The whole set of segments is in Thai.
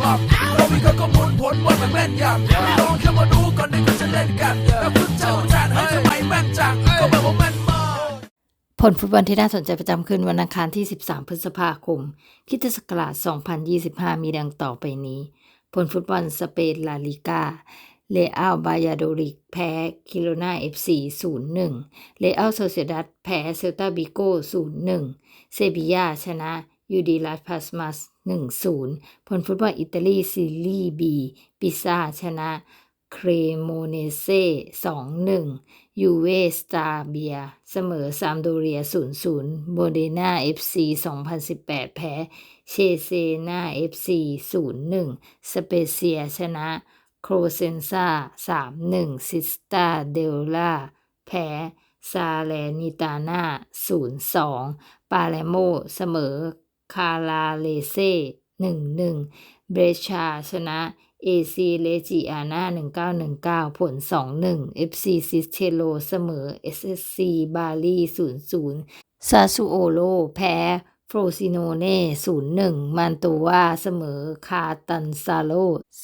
หลับเรามีข้อมูลผลว่ามันแม่นยำไม่ลองแค่มาดูก่อนที่เขาจะเล่นกันแล้วคุณเจ้าจานให้ทำไมแม่นจังก็แบบว่าแม่นมากผลฟุตบอลที่น่าสนใจประจำคืนวันอังคารที่ 13 พฤษภาคมคริสตศักราช 2025 มีดังต่อไปนี้ ผลฟุตบอลสเปนลาลิกาเลอัลบายาโดริกแพ้คิโรนาเอฟซี0-1เลอัลโซเซดัดแพ้เซลตาบิโก0-1เซบียาชนะ ยูดีลาสพาสมัส1-0 ผลฟุตบอลอิตาลีซีรีบีปิซาชนะเครโมเนเซ่2-1 ยูเวสตาเบีย เสมอซามโดเรีย 0-0 โบเดนาเอฟซี2018 แพ้ เชเซนาเอฟซี0-1 สเปเซียชนะโครเซนซา3-1 ซิสตาเดลล่า แพ้ ซาเลนิตาน่า0-2 ปาเลโม เสมอ คาราเลเซ่หนึ่งหนึ่งเบรชาชนะเอซีเลจิอาน่าหนึ่งเก้าหนึ่งเก้าผลสองหนึ่งเอฟซีซิสเทโลเสมอเอสเอสซีบาลีศูนย์ศูนย์ซาซูโอโลแพ้ฟรซิโนเน่ศูนย์หนึ่งมันตัวเสมอคาตันซาโล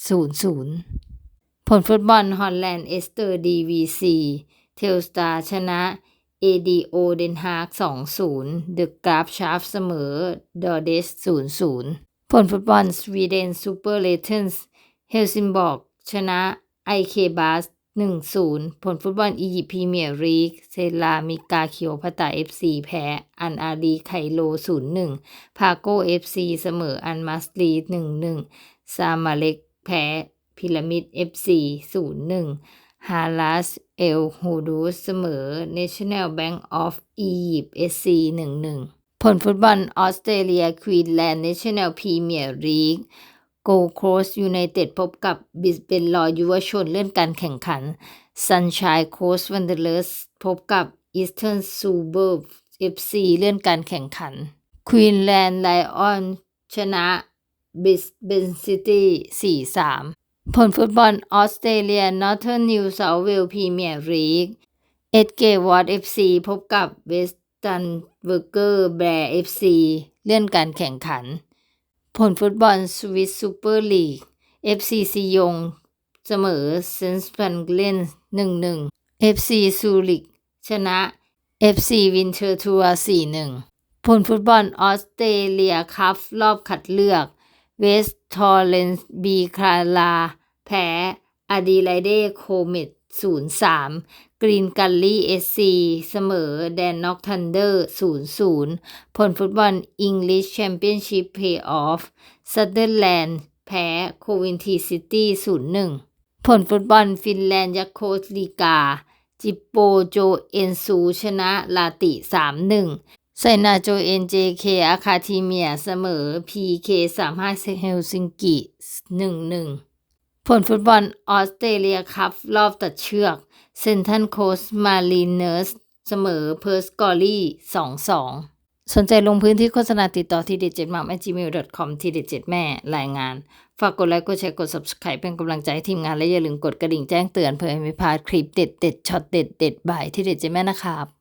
ศูนย์ศูนย์ผลฟุตบอลฮอลแลนด์เอสเตอร์ดีวีซีเทลสตาชนะ ADO เดนฮาร์ก2-0 เดอะกราฟชาร์ฟเสมอดอเดส0-0 ผลฟุตบอลสวีเดนซูเปอร์เลเทนส์เฮลซิงบอร์กชนะไอเคบาส1-0 ผลฟุตบอลอียิปต์พรีเมียร์ลีกเซรามิกาเคียวพัตตา FC แพ้ อันอารีไคโล 0-1 พาโก FC เสมออันมัสลี1-1 ซามาเล็กแพ้ พิรามิด FC 0-1 ฮาลัสเอลฮูดูสเสมอ National Bank of Egypt SC 1-1 ผลฟุตบอลออสเตรเลียควีนแลนด์ National Premier League โกลโคสยูไนเต็ดพบกับบิสเบนลอยุวชนเลื่อนการแข่งขันซันช i ยโคสวันเดอร์เลสพบกับอีสเทิร์นซูเบิร์บ FC เลื่อนการแข่งขันควีนแลนด์ไลออนชนะบิสเบนซิตี้4-3 ผลฟุตบอลออสเตรเลียนอร์เทิร์นนิวเซาเวลพรีเมียร์ลีกเอ็ดเกวอร์ด FC พบกับเวสตันเวอร์เกอร์แบร์ FC เลื่อนการแข่งขัน ผลฟุตบอลสวิสซูเปอร์ลีก FC ซีซียงเสมอเซนส์พันเลน1-1 FC ซูริกชนะ FC วินเทอร์ทัวร์4-1ผลฟุตบอลออสเตรเลียคัพรอบคัดเลือกเวสทอร์เรนซ์บีคาลา แพ้อดีไลเดโคเมต0-3 กรีนกัลลี่เอสซีเสมอแดนน็อกทันเดอร์ 0-0 ผลฟุตบอลอังกฤษแชมเปี้ยนชิพเพย์ออฟซัตเดอร์แลนด์แพ้โควินทีซิตี้ 0-1 ผลฟุตบอลฟินแลนด์ยักโคสลีกา จิปโปโจเอนซูชนะลาติ 3-1 ไซนาโจเอ็นเจเคอาคาทีเมียเสมอ PK 35เฮลซิงกิ 1-1 ผลฟุตบอลออสเตรเลียคัพรอบตัดเชือก เซนทันโคสมารีเนอร์สเสมอเพิร์สกอรี่2-2สองสนใจลงพื้นที่โฆษณาติดต่อที่เด็ดเจ็ดมัม gmail.com ที่เด็ดเจ็ดแม่รายงาน ฝากกดไลค์กดแชร์กด subscribe เป็นกำลังใจให้ทีมงานและอย่าลืมกดกระดิ่งแจ้งเตือนเพื่อไม่พลาดคลิปเด็ดเด็ดช็อตเด็ดเด็ดบ่ายที่เด็ดเจ็ดแม่นะครับ